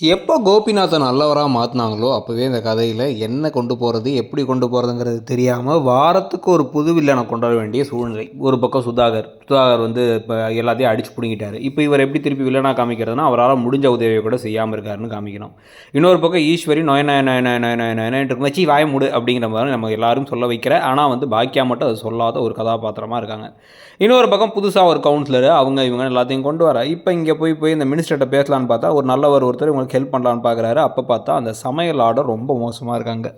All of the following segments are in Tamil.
எப்போ கோபிநாத்தை நல்லவராக மாற்றினாங்களோ அப்போவே இந்த கதையில் என்ன கொண்டு போகிறது எப்படி கொண்டு போகிறதுங்கிறது தெரியாமல் வாரத்துக்கு ஒரு புது வில்லனை கொண்டு வர வேண்டிய சூழ்நிலை. ஒரு பக்கம் சுதாகர் சுதாகர் வந்து இப்போ எல்லாத்தையும் அடிச்சு பிடிங்கிட்டாரு. இப்போ இவர் எப்படி திருப்பி வில்லனாக காமிக்கிறதுனா அவரால் முடிஞ்ச உதவியை கூட செய்யாமல் இருக்காருன்னு காமிக்கணும். இன்னொரு பக்கம் ஈஸ்வரி நோய நய நய நய நய நய நயன்னு வச்சு வாய முடு அப்படிங்கிற மாதிரி நம்ம எல்லாரும் சொல்ல வைக்கிற ஆனால் வந்து பாக்கியா மட்டும் அது சொல்லாத ஒரு கதாபாத்திரமாக இருக்காங்க. இன்னொரு பக்கம் புதுசாக ஒரு கவுன்சிலர் அவங்க இவங்க எல்லாத்தையும் கொண்டு வர. இப்போ இங்கே போய் போய் இந்த மினிஸ்டர்கிட்ட பேசலான்னு பார்த்தா ஒரு நல்லவர் ஒருத்தர் ஹெல்ப் பண்ணலான்னு பார்க்குறாரு. அப்போ பார்த்தா அந்த சமையல் ஆர்டர் ரொம்ப மோசமாக இருக்காங்க.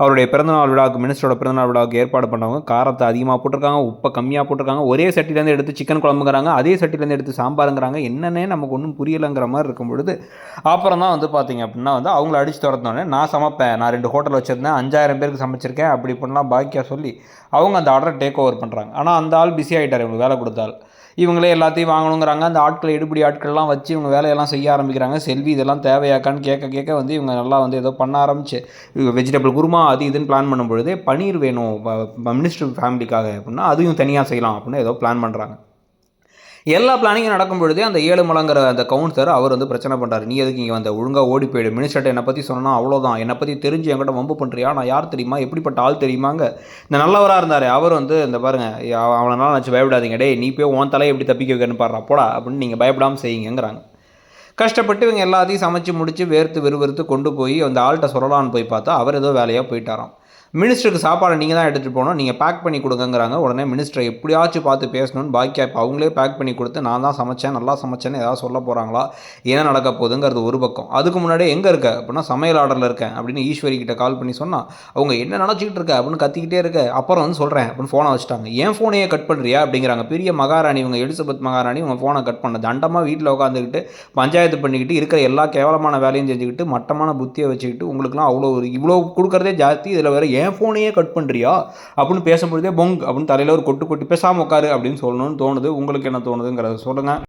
அவருடைய பிறந்தநாள் விழாவுக்கு மினிஸ்டரோட பிறந்தநாள் விழாவுக்கு ஏற்பாடு பண்ணவங்க காரத்தை அதிகமாக போட்டிருக்காங்க உப்பை கம்மியாக போட்டிருக்காங்க ஒரே சட்டிலேருந்து எடுத்து சிக்கன் குழம்புங்கிறாங்க அதே சட்டிலேருந்து எடுத்து சாம்பாருங்கிறாங்க என்னன்னே நமக்கு ஒன்றும் புரியலைங்கிற மாதிரி இருக்கும் பொழுது அப்புறம் தான் வந்து பார்த்தீங்க அப்படின்னா வந்து அவங்கள அடித்து துரத்தோடனே நான் சமைப்பேன் நான் ரெண்டு ஹோட்டல் வச்சுருந்தேன் அஞ்சாயிரம் பேருக்கு சமைச்சிருக்கேன் அப்படி இப்படிலாம் பாக்கியாக சொல்லி அவங்க அந்த ஆர்டரை டேக் ஓவர் பண்ணுறாங்க ஆனால் அந்த ஆள் பிஸி ஆகிட்டார் இவங்களுக்கு வேலை கொடுத்தால். இவங்களே எல்லாத்தையும் வாங்கணுங்கிறாங்க அந்த ஆட்களை எடுபடி ஆட்கள்லாம் வச்சு இவங்க வேலையெல்லாம் செய்ய ஆரம்பிக்கிறாங்க. செல்வி இதெல்லாம் தேவையாக்கான்னு கேட்க கேட்க வந்து இவங்க நல்லா வந்து ஏதோ பண்ண ஆரம்பிச்சு. வெஜிடபிள் குருமா அது இதுன்னு பிளான் பண்ணும் பொழுதே பன்னீர் வேணும் மினிஸ்டர் ஃபேமிலிக்காக அப்படின்னா அதையும் தனியாக செய்யலாம் அப்படின்னு ஏதோ பிளான் பண்ணுறாங்க எல்லா பிளானிங்கும் நடக்கும் பொழுதே அந்த ஏழு மலங்கிற அந்த கவுன்சிலர் அவர் வந்து பிரச்சனை பண்ணுறாரு நீ எதுக்கு இங்கே வந்த? ஒழுங்காக ஓடி போயிடு. மினிஸ்டர்ட்ட என்னை பற்றி சொன்னால் அவ்வளோதான் என்னை பற்றி தெரிஞ்சு என்கிட்ட வம்பு பண்ணுறியா நான் யார் தெரியுமா? எப்படிப்பட்ட ஆள் தெரியுமாங்க? இந்த நல்லவராக இருந்தார் அவர் வந்து இந்த பாருங்க அவனால் நினச்சி பயப்படாதீங்க. டே நீ போய் உன் தலையை எப்படி தப்பிக்க வைக்கன்னு பாடுறா? போடா அப்படின்னு நீங்கள் பயப்படாமல் செய்யுங்கிறாங்க கஷ்டப்பட்டு இவங்க எல்லாத்தையும் சமைச்சு முடித்து வேர்த்து விறுவிறுத்து கொண்டு போய் அந்த ஆள்கிட்ட சொல்லலான்னு போய் பார்த்தா அவர் ஏதோ வேலையாக போயிட்டாராம். மினிஸ்டருக்கு சாப்பாடை நீங்கள் தான் எடுத்துகிட்டு போகணும். நீங்கள் பேக் பண்ணி கொடுங்கங்கிறாங்க. உடனே மினிஸ்டரை எப்படியாச்சும் பார்த்து பேசணும்னு பாக்கியா இப்போ அவங்களே பேக் பண்ணி கொடுத்து நான் தான் சமைச்சேன் நல்லா சமைச்சேன்னு ஏதாவது சொல்ல போகிறாங்களா என்ன நடக்க போகுதுங்கிறது ஒரு பக்கம். அதுக்கு முன்னாடியே எங்கே இருக்க? அப்படின்னா சமையல் ஆர்டரில் இருக்கேன் அப்படின்னு ஈஸ்வரி கிட்ட கால் பண்ணி சொன்னால் அவங்க என்ன நினச்சிக்கிட்டு இருக்க? அப்படின்னு கத்திக்கிட்டே இருக்க. அப்புறம் வந்து சொல்கிறேன் அப்படின்னு ஃபோனை வச்சுட்டாங்க. ஏன் ஃபோனையே கட் பண்ணுறியா அப்படிங்கிறாங்க. பெரிய மகாராணி இவங்க எலிசபெத் மகாராணி உங்கள் ஃபோனை கட் பண்ண தண்டமாக வீட்டில் உட்காந்துக்கிட்டு பஞ்சாயத்து பண்ணிக்கிட்டு இருக்கிற எல்லா கேவலமான வேலையும் செஞ்சுக்கிட்டு மட்டமான புத்தியை வச்சுக்கிட்டு உங்களுக்குலாம் அவ்வளோ ஒரு இவ்வளோ கொடுக்குறதே ஜாஸ்தி. இதில் வேறு ஏன் ஃபோனையே கட் பண்ணுறியா அப்படின்னு பேசும்பொழுதே பொங் அப்படின்னு தலையில் ஒரு கொட்டு கொட்டி பேசாமல் உட்காரு அப்படின்னு சொல்லணும்னு தோணுது. உங்களுக்கு என்ன தோணுதுங்கிறத சொல்லுங்கள்